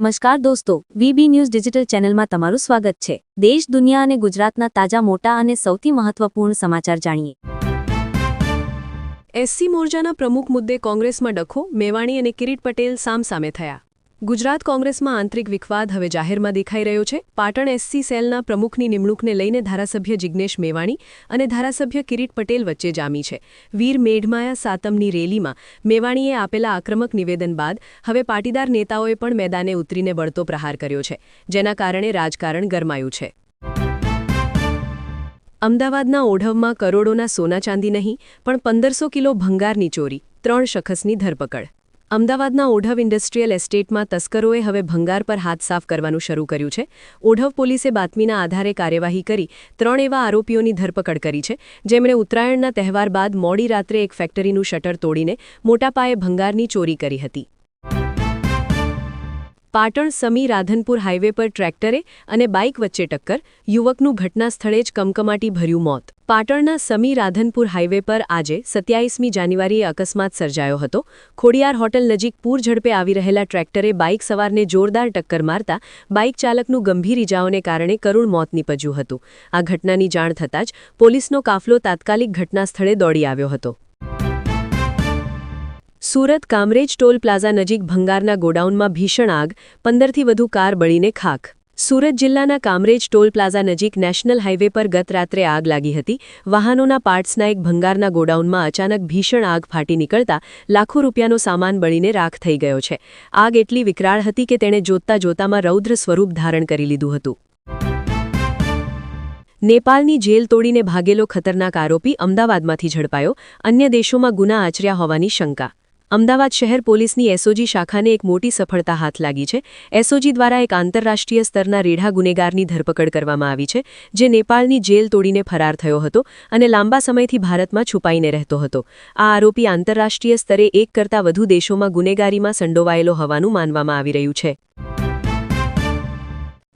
નમસ્કાર દોસ્તો, VB news digital ચેનલમાં તમારું સ્વાગત છે. દેશ, દુનિયા અને ગુજરાતના તાજા, મોટા અને સૌથી મહત્વપૂર્ણ સમાચાર જાણીએ. એસસી મોરચાના પ્રમુખ મુદ્દે કોંગ્રેસમાં ડખો, મેવાણી અને કિરીટ પટેલ સામસામે થયા. ગુજરાત કોંગ્રેસમાં આંતરિક વિખવાદ હવે જાહેરમાં દેખાઈ રહ્યો છે. પાટણ એસસી સેલના પ્રમુખની નિમણૂકને લઈને ધારાસભ્ય જિગ્નેશ મેવાણી અને ધારાસભ્ય કિરીટ પટેલ વચ્ચે જામી છે. વીર મેઢમાયા સાતમની રેલીમાં મેવાણીએ આપેલા આક્રમક નિવેદન બાદ હવે પાટીદાર નેતાઓએ પણ મેદાને ઉતરીને બળતો પ્રહાર કર્યો છે, જેના કારણે રાજકારણ ગરમાયું છે. અમદાવાદના ઓઢવમાં કરોડોના સોના ચાંદી નહીં, પણ પંદરસો કિલો ભંગારની ચોરી, ત્રણ શખસની ધરપકડ. અમદાવાદના ઓઢવ ઇન્ડસ્ટ્રીયલ એસ્ટેટમાં તસ્કરોએ હવે ભંગાર પર હાથ સાફ કરવાનું શરૂ કર્યું છે. ઓઢવ પોલીસે બાતમીના આધારે કાર્યવાહી કરી ત્રણ એવા આરોપીઓની ધરપકડ કરી છે. જેમણે ઉત્તરાયણના તહેવાર બાદ મોડી રાત્રે એક ફેક્ટરીનું શટર તોડીને મોટા પાયે ભંગારની ચોરી કરી હતી. પાટણ સમી રાધનપુર હાઇવે પર ટ્રેક્ટરે અને બાઇક વચ્ચે ટક્કર, યુવકનું ઘટના સ્થળે જ કમકમાટી ભર્યું મોત. પાટણના સમી રાધનપુર હાઇવે પર આજે સત્યાવીસમી જાન્યુઆરીએ અકસ્માત સર્જાયો હતો. ખોડિયાર હોટલ નજીક પૂર ઝડપે આવી રહેલા ટ્રેક્ટરે બાઇક સવારને જોરદાર ટક્કર મારતા બાઇક ચાલકનું ગંભીર ઇજાઓને કારણે કરુણ મોત નીપજ્યું હતું. આ ઘટનાની જાણ થતાં જ પોલીસનો કાફલો તાત્કાલિક ઘટના સ્થળે દોડી આવ્યો હતો. સુરત કામરેજ ટોલ પ્લાઝા નજીક ભંગારના ગોડાઉનમાં ભીષણ આગ, પંદરથી વધુ કાર બળીને ખાખ. સુરત જિલ્લાના કામરેજ ટોલ પ્લાઝા નજીક નેશનલ હાઇવે પર ગત રાત્રે આગ લાગી હતી. વાહનોના પાર્ટ્સના એક ભંગારના ગોડાઉનમાં અચાનક ભીષણ આગ ફાટી નીકળતા લાખો રૂપિયાનો સામાન બળીને રાખ થઈ ગયો છે. આગ એટલી વિકરાળ હતી કે તેણે જોતતા જોતામાં રૌદ્ર સ્વરૂપ ધારણ કરી લીધું હતું. નેપાળની જેલ તોડીને ભાગેલો ખતરનાક આરોપી અમદાવાદમાંથી ઝડપાયો. અન્ય દેશોમાં ગુના આચર્યા હોવાની શંકા. અમદાવાદ શહેર પોલીસની એસઓજી શાખાને એક મોટી સફળતા હાથ લાગી છે. એસઓજી દ્વારા એક આંતરરાષ્ટ્રીય સ્તરના રેઢા ગુનેગારની ધરપકડ કરવામાં આવી છે, જે નેપાળની જેલ તોડીને ફરાર થયો હતો અને લાંબા સમયથી ભારતમાં છુપાઈને રહેતો હતો. આ આરોપી આંતરરાષ્ટ્રીય સ્તરે એક કરતાં વધુ દેશોમાં ગુનેગારીમાં સંડોવાયેલો હોવાનું માનવામાં આવી રહ્યું છે.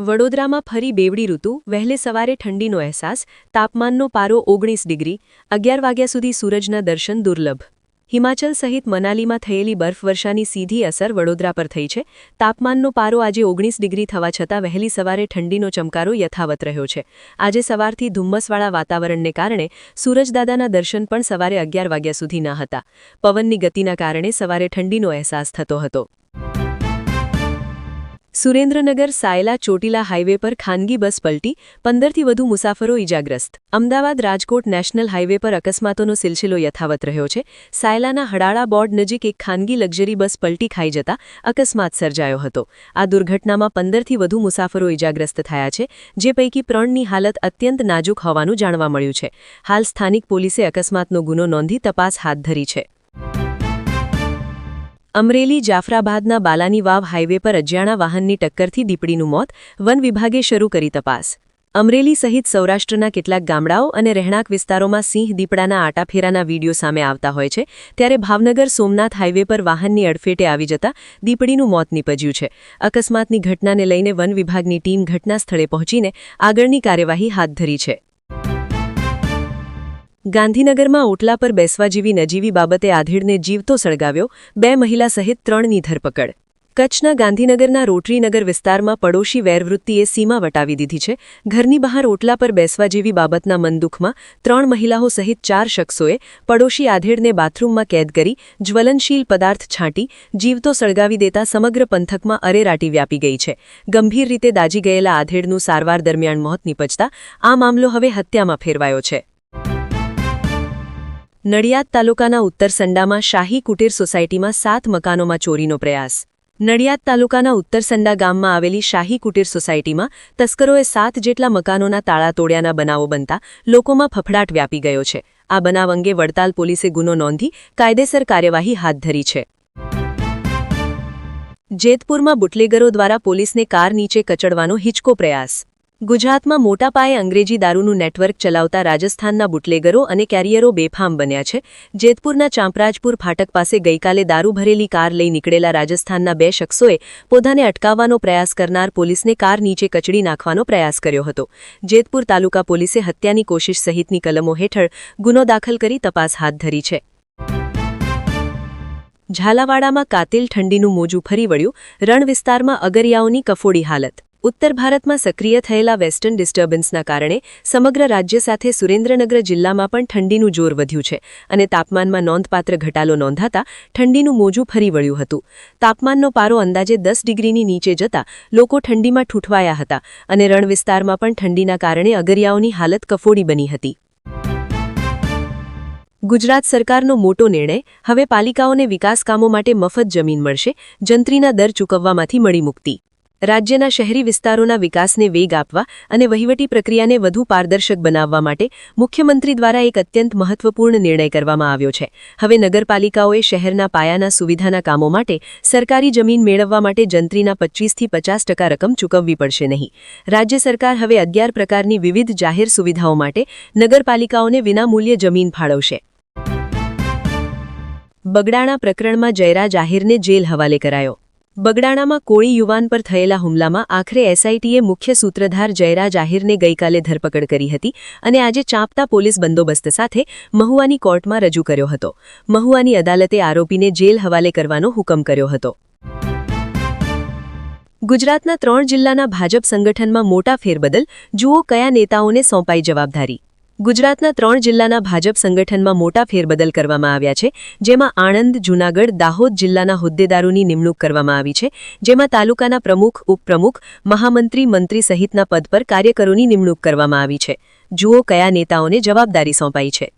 વડોદરામાં ફરી બેવડી ઋતુ, વહેલે સવારે ઠંડીનો અહેસાસ, તાપમાનનો પારો ઓગણીસ ડિગ્રી, અગિયાર વાગ્યા સુધી સૂરજના દર્શન દુર્લભ. હિમાચલ સહિત મનાલીમાં થયેલી બરફવર્ષાની સીધી અસર વડોદરા પર થઈ છે. તાપમાનનો પારો આજે ઓગણીસ ડિગ્રી થવા છતાં વહેલી સવારે ઠંડીનો ચમકારો યથાવત રહ્યો છે. આજે સવારથી ધુમ્મસવાળા વાતાવરણને કારણે સૂરજદાદાના દર્શન પણ સવારે અગિયાર વાગ્યા સુધી ન હતા. પવનની ગતિના કારણે સવારે ઠંડીનો અહેસાસ થતો હતો. સુરેન્દ્રનગર સાયલા ચોટીલા હાઇવે પર ખાનગી બસ પલટી, પંદરથી વધુ મુસાફરો ઇજાગ્રસ્ત. અમદાવાદ રાજકોટ નેશનલ હાઇવે પર અકસ્માતોનો સિલસિલો યથાવત રહ્યો છે. સાયલાના હડાળા બોર્ડ નજીક એક ખાનગી લક્ઝરી બસ પલટી ખાઈ જતા અકસ્માત સર્જાયો હતો. આ દુર્ઘટનામાં પંદરથી વધુ મુસાફરો ઇજાગ્રસ્ત થયા છે, જે પૈકી ત્રણની હાલત અત્યંત નાજુક હોવાનું જાણવા મળ્યું છે. હાલ સ્થાનિક પોલીસે અકસ્માતનો ગુનો નોંધી તપાસ હાથ ધરી છે. અમરેલી જાફરાબાદના બાલાની વાવ હાઇવે પર અજાણા વાહનની ટક્કરથી દીપડીનું મોત, વન વિભાગે શરૂ કરી તપાસ. અમરેલી સહિત સૌરાષ્ટ્રના કેટલાક ગામડાઓ અને રહેણાંક વિસ્તારોમાં સિંહ દીપડાના આટાફેરાના વીડિયો સામે આવતા હોય છે, ત્યારે ભાવનગર સોમનાથ હાઇવે પર વાહનની અડફેટે આવી જતા દીપડીનું મોત નીપજ્યું છે. અકસ્માતની ઘટનાને લઈને વન વિભાગની ટીમ ઘટના સ્થળે પહોંચીને આગળની કાર્યવાહી હાથ ધરી છે. ગાંધીનગરમાં ઓટલા પર બેસવા જેવી નજીવી બાબતે આધેડને જીવતો સળગાવ્યો બે મહિલા સહિત ત્રણની ધરપકડ. કચ્છના ગાંધીનગરના રોટરીનગર વિસ્તારમાં પડોશી વેરવૃત્તિએ સીમા વટાવી દીધી છે. ઘરની બહાર ઓટલા પર બેસવા જેવી બાબતના મનદુખમાં ત્રણ મહિલાઓ સહિત ચાર શખ્સોએ પડોશી આધેડને બાથરૂમમાં કેદ કરી જ્વલનશીલ પદાર્થ છાંટી જીવતો સળગાવી દેતા સમગ્ર પંથકમાં અરેરાટી વ્યાપી ગઈ છે. ગંભીર રીતે દાજી ગયેલા આધેડનું સારવાર દરમિયાન મોત નીપજતા આ મામલો હવે હત્યામાં ફેરવાયો છે. નડિયાદ તાલુકાના ઉત્તરસંડામાં શાહી કુટીર સોસાયટીમાં સાત મકાનોમાં ચોરીનો પ્રયાસ. નડિયાદ તાલુકાના ઉત્તરસંડા ગામમાં આવેલી શાહી કુટીર સોસાયટીમાં તસ્કરોએ સાત જેટલા મકાનોના તાળા તોડ્યાના બનાવો બનતા લોકોમાં ફફડાટ વ્યાપી ગયો છે. આ બનાવ અંગે વડતાલ પોલીસે ગુનો નોંધી કાયદેસર કાર્યવાહી હાથ ધરી છે. જેતપુરમાં બુટલેગરો દ્વારા પોલીસને કાર નીચે કચડવાનો હિચકો પ્રયાસ. ગુજરાતમાં મોટા પાયે અંગ્રેજી દારૂનું નેટવર્ક ચલાવતા રાજસ્થાનના બુટલેગરો અને કેરિયરો બેફામ બન્યા છે. જેતપુરના ચાંપરાજપુર ફાટક પાસે ગઈકાલે દારૂ ભરેલી કાર લઈ નીકળેલા રાજસ્થાનના બે શખ્સોએ પોતાને અટકાવવાનો પ્રયાસ કરનાર પોલીસને કાર નીચે કચડી નાખવાનો પ્રયાસ કર્યો હતો. જેતપુર તાલુકા પોલીસે હત્યાની કોશિશ સહિતની કલમો હેઠળ ગુનો દાખલ કરી તપાસ હાથ ધરી છે. ઝાલાવાડામાં કાતિલ ઠંડીનું મોજું ફરી વળ્યું. રણ વિસ્તારમાં અગરિયાઓની કફોડી હાલત ઉત્તર ભારતમાં સક્રિય થયેલા વેસ્ટર્ન ડિસ્ટર્બન્સના કારણે સમગ્ર રાજ્ય સાથે સુરેન્દ્રનગર જિલ્લામાં પણ ઠંડીનું જોર વધ્યું છે અને તાપમાનમાં નોંધપાત્ર ઘટાડો નોંધાતા ઠંડીનું મોજું ફરી વળ્યું હતું. તાપમાનનો પારો અંદાજે દસ ડિગ્રીની નીચે જતા લોકો ઠંડીમાં ઠૂંઠવાયા હતા અને રણ વિસ્તારમાં પણ ઠંડીના કારણે અગરિયાઓની હાલત કફોડી બની હતી. ગુજરાત સરકારનો મોટો નિર્ણય, હવે પાલિકાઓને વિકાસ કામો માટે મફત જમીન મળશે, જંત્રીના દર ચૂકવવામાંથી મળી મુક્તિ. રાજ્યના શહેરી વિસ્તારોના વિકાસને વેગ આપવા અને વહીવટી પ્રક્રિયાને વધુ પારદર્શક બનાવવા માટે મુખ્યમંત્રી દ્વારા એક અત્યંત મહત્વપૂર્ણ નિર્ણય કરવામાં આવ્યો છે. હવે નગરપાલિકાઓએ શહેરના પાયાના સુવિધાના કામો માટે સરકારી જમીન મેળવવા માટે જંત્રીના પચીસથી પચાસ ટકા રકમ ચૂકવવી પડશે નહીં. રાજ્ય સરકાર હવે અગિયાર પ્રકારની વિવિધ જાહેર સુવિધાઓ માટે નગરપાલિકાઓને વિનામૂલ્યે જમીન ફાળવશે. બગડાણા પ્રકરણમાં જયરાજ જાહેરને જેલ હવાલે કરાયો. બગડાણામાં કોળી યુવાન પર થયેલા હુમલામાં આખરે એસઆઈટીએ મુખ્ય સૂત્રધાર જયરા આહિરને ગઈકાલે ધરપકડ કરી હતી અને આજે ચાંપતા પોલીસ બંદોબસ્ત સાથે મહુવાની કોર્ટમાં રજૂ કર્યો હતો. મહુવાની અદાલતે આરોપીને જેલ હવાલે કરવાનો હુકમ કર્યો હતો. ગુજરાતના ત્રણ જિલ્લાના ભાજપ સંગઠનમાં મોટા ફેરબદલ જુઓ કયા નેતાઓને સોંપાઈ જવાબદારી. ગુજરાતના ત્રણ જિલ્લાના ભાજપ સંગઠનમાં મોટા ફેરબદલ કરવામાં આવ્યા છે, જેમાં આણંદ, જૂનાગઢ, દાહોદ જિલ્લાના હોદ્દેદારોની નિમણૂક કરવામાં આવી છે, જેમાં તાલુકાના પ્રમુખ, ઉપપ્રમુખ, મહામંત્રી, મંત્રી સહિતના પદ પર કાર્યકરોની નિમણૂક કરવામાં આવી છે. જુઓ કયા નેતાઓને જવાબદારી સોંપાઈ છે.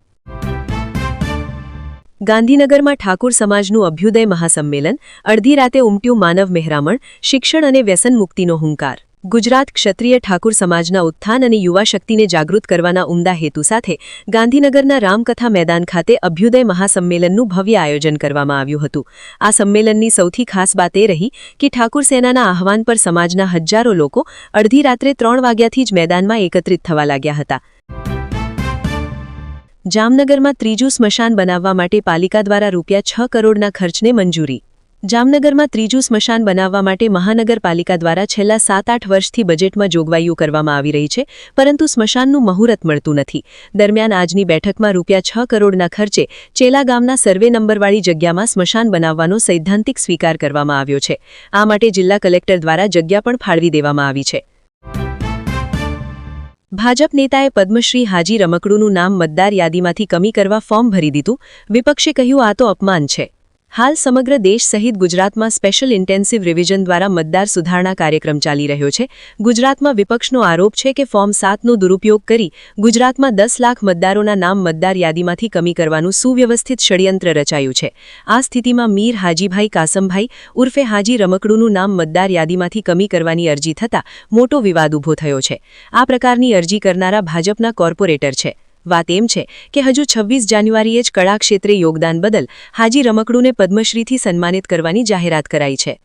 ગાંધીનગરમાં ઠાકુર સમાજનું અભ્યુદય મહાસંમેલન, અડધી રાતે ઉમટ્યું માનવ મહેરામણ, શિક્ષણ અને વ્યસન મુક્તિનો હુંકાર. ગુજરાત ક્ષત્રિય ઠાકુર સમાજના ઉત્થાન અને યુવા શક્તિને જાગૃત કરવાના ઉમદા હેતુ સાથે ગાંધીનગરના રામકથા મેદાન ખાતે અભ્યુદય મહાસંમેલનનું ભવ્ય આયોજન કરવામાં આવ્યું હતું. આ સંમેલનની સૌથી ખાસ વાત એ રહી કે ઠાકુર સેનાના આહવાન પર સમાજના હજારો લોકો અડધી રાત્રે ત્રણ વાગ્યાથી જ મેદાનમાં એકત્રિત થવા લાગ્યા હતા. જામનગરમાં ત્રીજું સ્મશાન બનાવવા માટે પાલિકા દ્વારા રૂપિયા છ કરોડના ખર્ચને મંજૂરી. જામનગરમાં ત્રીજું સ્મશાન બનાવવા માટે મહાનગરપાલિકા દ્વારા છેલ્લા સાત આઠ વર્ષથી બજેટમાં જોગવાઈઓ કરવામાં આવી રહી છે, પરંતુ સ્મશાનનું મુહૂર્ત મળતું નથી. દરમિયાન આજની બેઠકમાં રૂપિયા છ કરોડના ખર્ચે ચેલા ગામના સર્વે નંબરવાળી જગ્યામાં સ્મશાન બનાવવાનો સૈદ્ધાંતિક સ્વીકાર કરવામાં આવ્યો છે. આ માટે જિલ્લા કલેક્ટર દ્વારા જગ્યા પણ ફાળવી દેવામાં આવી છે. ભાજપ નેતાએ પદ્મશ્રી હાજી રમકડુનું નામ મતદાર યાદીમાંથી કમી કરવા ફોર્મ ભરી દીધું. વિપક્ષે કહ્યું, આ તો અપમાન છે. હાલ સમગ્ર દેશ સહિત ગુજરાતમાં સ્પેશિયલ ઇન્ટેન્સિવ રિવિઝન દ્વારા મતદાર સુધારણા કાર્યક્રમ ચાલી રહ્યો છે. ગુજરાતમાં વિપક્ષનો આરોપ છે કે ફોર્મ સાતનો દુરુપયોગ કરી ગુજરાતમાં દસ લાખ મતદારોના નામ મતદાર યાદીમાંથી કમી કરવાનું સુવ્યવસ્થિત ષડયંત્ર રચાયું છે. આ સ્થિતિમાં મીર હાજીભાઈ કાસમભાઈ ઉર્ફે હાજી રમકડુનું નામ મતદાર યાદીમાંથી કમી કરવાની અરજી થતાં મોટો વિવાદ ઊભો થયો છે. આ પ્રકારની અરજી કરનારા ભાજપના કોર્પોરેટર છે. વાત એમ છે કે હજુ છવ્વીસ જાન્યુઆરીએ જ કળા ક્ષેત્રે યોગદાન બદલ હાજી રમકડુને પદ્મશ્રીથી સન્માનિત કરવાની જાહેરાત કરાઈ છે.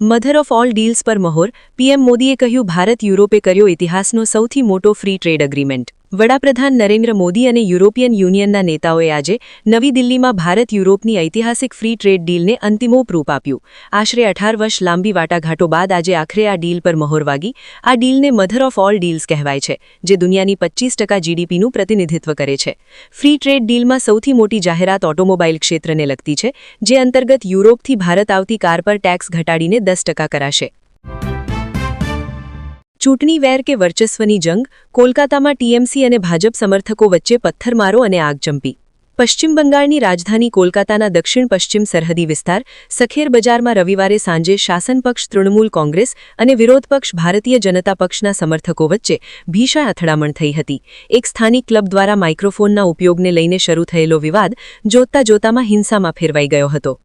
મધર ઓફ ઓલ ડીલ્સ પર મહોર, પીએમ મોદીએ કહ્યું, ભારત યુરોપે કર્યો ઇતિહાસનો સૌથી મોટો ફ્રી ટ્રેડ એગ્રીમેન્ટ વડાપ્રધાન નરેન્દ્ર મોદી અને યુરોપિયન યુનિયનના નેતાઓએ આજે નવી દિલ્હીમાં ભારત યુરોપની ઐતિહાસિક ફ્રી ટ્રેડ ડીલને અંતિમોપ રૂપ આપ્યું. આશરે અઢાર વર્ષ લાંબી વાટાઘાટો બાદ આજે આખરે આ ડીલ પર મહોર વાગી. આ ડીલને મધર ઓફ ઓલ ડીલ્સ કહેવાય છે, જે દુનિયાની પચ્ચીસ ટકા જીડીપીનું પ્રતિનિધિત્વ કરે છે. ફ્રી ટ્રેડ ડીલમાં સૌથી મોટી જાહેરાત ઓટોમોબાઈલ ક્ષેત્રને લગતી છે, જે અંતર્ગત યુરોપથી ભારત આવતી કાર પર ટેક્સ ઘટાડીને દસ ટકા કરાશે. ચૂંટણી વેર કે વર્ચસ્વની જંગ, કોલકાતામાં ટીએમસી અને ભાજપ સમર્થકો વચ્ચે પથ્થરમારો અને આગજંપી પશ્ચિમ બંગાળની રાજધાની કોલકાતાના દક્ષિણ પશ્ચિમ સરહદી વિસ્તાર, સખેર બજારમાં રવિવારે સાંજે શાસન પક્ષ તૃણમૂલ કોંગ્રેસ અને વિરોધ પક્ષ ભારતીય જનતા પક્ષના સમર્થકો વચ્ચે ભીષણ અથડામણ થઈ હતી. એક સ્થાનિક ક્લબ દ્વારા માઇક્રોફોનના ઉપયોગને લઈને શરૂ થયેલો વિવાદ જોતતા જોતામાં હિંસામાં ફેરવાઈ ગયો હતો.